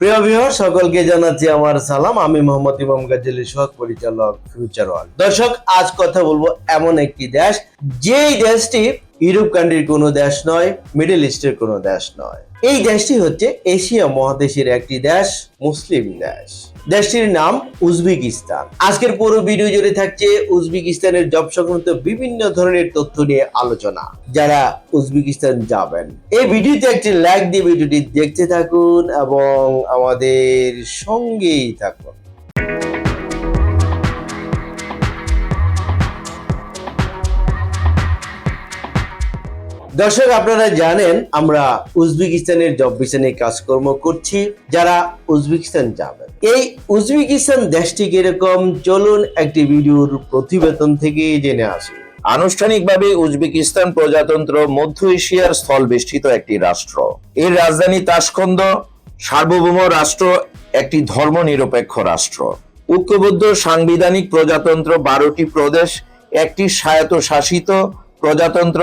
প্রিয় ভিউয়ার সকলকে জানাচ্ছি আমার সালাম। আমি মোহাম্মদ ইমাম গাজ্জালি সোহাগ পরিচালক ফিউচার ওয়ার্ল্ড দর্শক, আজ কথা বলব এমন একটি দেশ, যেই দেশটি ইউরোপ কান্ট্রির কোনো দেশ নয় মিডল ইস্টের কোনো দেশ নয়। এই দেশটি হচ্ছে এশিয়া মহাদেশের একটি দেশ, মুসলিম দেশ। দেশটির নাম উজবেকিস্তান। আজকের পুরো ভিডিও জুড়ে থাকছে উজবেকিস্তানের জব সংক্রান্ত বিভিন্ন ধরনের তথ্য নিয়ে আলোচনা। যারা উজবেকিস্তান যাবেন, এই ভিডিওতে একটি লাইক দিয়ে ভিডিওটি দেখতে থাকুন এবং আমাদের সঙ্গেই থাকুন। দর্শক, আপনারা জানেন আমরা উজবেকিস্তানের জব ভিসা কাজকর্ম করছি। যারা উজবেকিস্তান যাবেন, এই উজবেকিস্তান দেশটি কীরকম? চলুন একটি ভিডিওর প্রতিবেদন থেকে জেনে আসি। আনুষ্ঠানিকভাবে উজবেকিস্তান প্রজাতন্ত্র মধ্য এশিয়ার স্থল বেষ্টিত একটি রাষ্ট্র। এর রাজধানী তাসকন্দ সার্বভৌম রাষ্ট্র, একটি ধর্মনিরপেক্ষ রাষ্ট্র। ঐক্যবদ্ধ সাংবিধানিক প্রজাতন্ত্র বারোটি প্রদেশ, একটি স্বায়ত্তশাসিত প্রজাতন্ত্র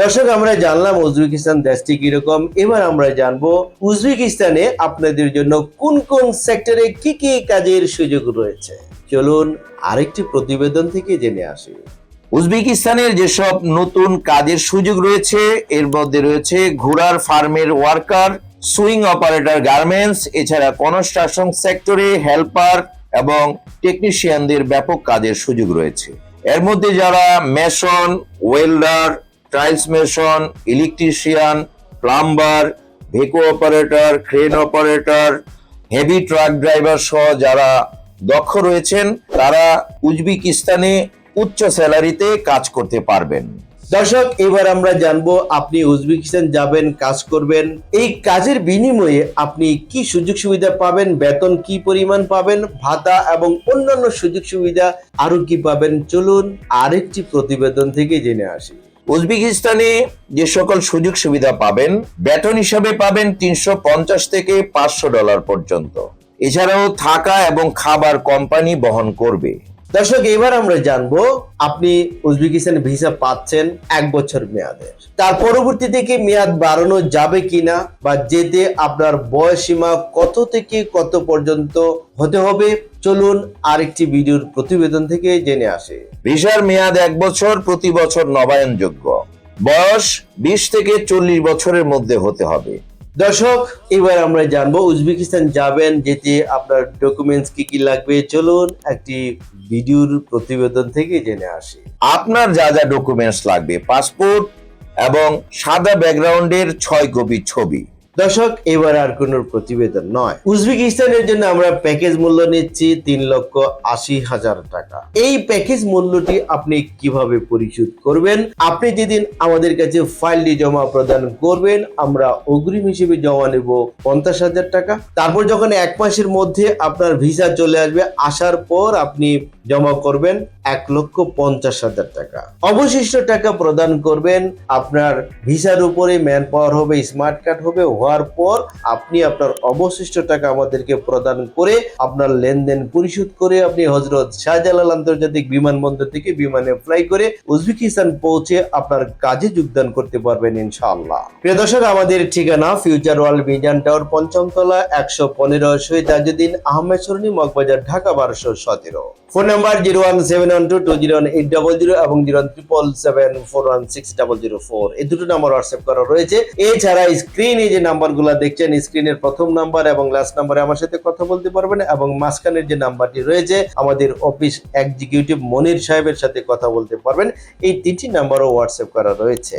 দর্শক, আমরা জানলাম উজবেকিস্তান দেশটি কীরকম। এবার আমরা জানব উজবেকিস্তানে আপনাদের জন্য কোন কোন সেক্টরে কি কি কাজের সুযোগ রয়েছে। চলুন আরেকটি প্রতিবেদন থেকে জেনে আসি। উজবেকিস্তানের যেসব নতুন কাজের সুযোগ রয়েছে, এর মধ্যে রয়েছে ঘোড়ার ফার্মের ওয়ার্কার, সুইং অপারেটর গার্মেন্টস, এছাড়া কনস্ট্রাকশন সেক্টরে হেল্পার এবং টেকনিশিয়ানদের ব্যাপক কাজের সুযোগ রয়েছে। এর মধ্যে যারা mason, welder tiles mason electrician, plumber, ভেকো operator, crane operator, heavy truck driver সহ যারা দক্ষ রয়েছেন, তারা উজবেকিস্তানে উচ্চ স্যালারিতে কাজ করতে পারবেন। দর্শক, এবার আমরা জানব আপনি উজবেকিস্তান যাবেন, কাজ করবেন। এই কাজের বিনিময়ে আপনি কি সুযোগ সুবিধা পাবেন, বেতন কি পরিমাণ পাবেন, ভাতা এবং অন্যান্য সুযোগ সুবিধা আরও কি পাবেন? চলুন আরেকটি প্রতিবেদন থেকে জেনে আসি। উজবেকিস্তানে যে সকল সুযোগ সুবিধা পাবেন, বেতন হিসাবে পাবেন তিনশো পঞ্চাশ থেকে পাঁচশো ডলার পর্যন্ত। এছাড়াও থাকা এবং খাবার কোম্পানি বহন করবে। দর্শক, এবার আমরা জানব আপনি উজবেকিস্তান ভিসা পাচ্ছেন এক বছর মেয়াদের তার পরবর্তীতে কি মেয়াদ বাড়ানো যাবে কিনা বা যেতে আপনার বয়স সীমা কত থেকে কত পর্যন্ত হতে হবে, চলুন আরেকটি ভিডিওর প্রতিবেদন থেকে জেনে আসে। ভিসার মেয়াদ এক বছর, প্রতি বছর নবায়নযোগ্য। বয়স বিশ থেকে চল্লিশ বছরের মধ্যে হতে হবে। দর্শক, এবার আমরা জানব উজবেকিস্তান যাবেন যেতে আপনার ডকুমেন্টস কি কি লাগবে। চলুন একটি ভিডিওর প্রতিবেদন থেকে জেনে আসি। আপনার যা যা ডকুমেন্টস লাগবে পাসপোর্ট এবং সাদা ব্যাকগ্রাউন্ডের ছয় কপি ছবি। দর্শক, এবার আর কোন প্রতিবেদন নয়। উজবেকিস্তানের জন্য আমরা প্যাকেজ মূল্য নিচ্ছি তিন লক্ষ আশি হাজার টাকা। এই প্যাকেজ মূল্যটি আপনি কীভাবে পরিশোধ করবেন? আপনি যেদিন আমাদের কাছে ফাইলটি জমা প্রদান করবেন, আমরা অগ্রিম হিসেবে জমা নেব পঞ্চাশ হাজার টাকা। তারপর যখন এক মাসের মধ্যে আপনার ভিসা চলে আসবে, আসার পর আপনি জমা করবেন এক লক্ষ পঞ্চাশ হাজার টাকা। অবশিষ্ট টাকা প্রদান করবেন, আপনার ভিসার উপরে ম্যান পাওয়ার হবে স্মার্ট কার্ড হবে, হওয়ার পর আপনি আপনার অবশিষ্ট টাকা আমাদেরকে প্রদান করে আপনার লেনদেন পরিশোধ করে আপনি হজরত শাহজালাল আন্তর্জাতিক বিমানবন্দর থেকে বিমানে ফ্লাই করে উজবেকিস্তান পৌঁছে আপনার কাজে যোগদান করতে পারবেন ইনশাআল্লাহ। প্রিয় দর্শক, আমাদের ঠিকানা ফিউচার ওয়ার্ল্ড মিজান টাওয়ার পঞ্চম তলা একশো পনেরো, শহীদ তাজুদ্দিন আহমেদ, সরণি, মগবাজার, ঢাকা, বারোশো সতেরো। Phone number zero one seven one two two zero eight double zero এবং zero triple seven four one six double zero four. এই দুটো নাম্বার হোয়াটসঅ্যাপ করা রয়েছে। এছাড়া স্ক্রিনে যে নাম্বারগুলো দেখছেন, স্ক্রিনের প্রথম নাম্বার এবং লাস্ট নাম্বারে আমার সাথে কথা বলতে পারবেন এবং মাঝখানের যে নাম্বারটি রয়েছে, আমাদের অফিস এক্সিকিউটিভ মনির সাহেবের সাথে কথা বলতে পারবেন। এই তিনটি নাম্বারও হোয়াটসঅ্যাপ করা রয়েছে।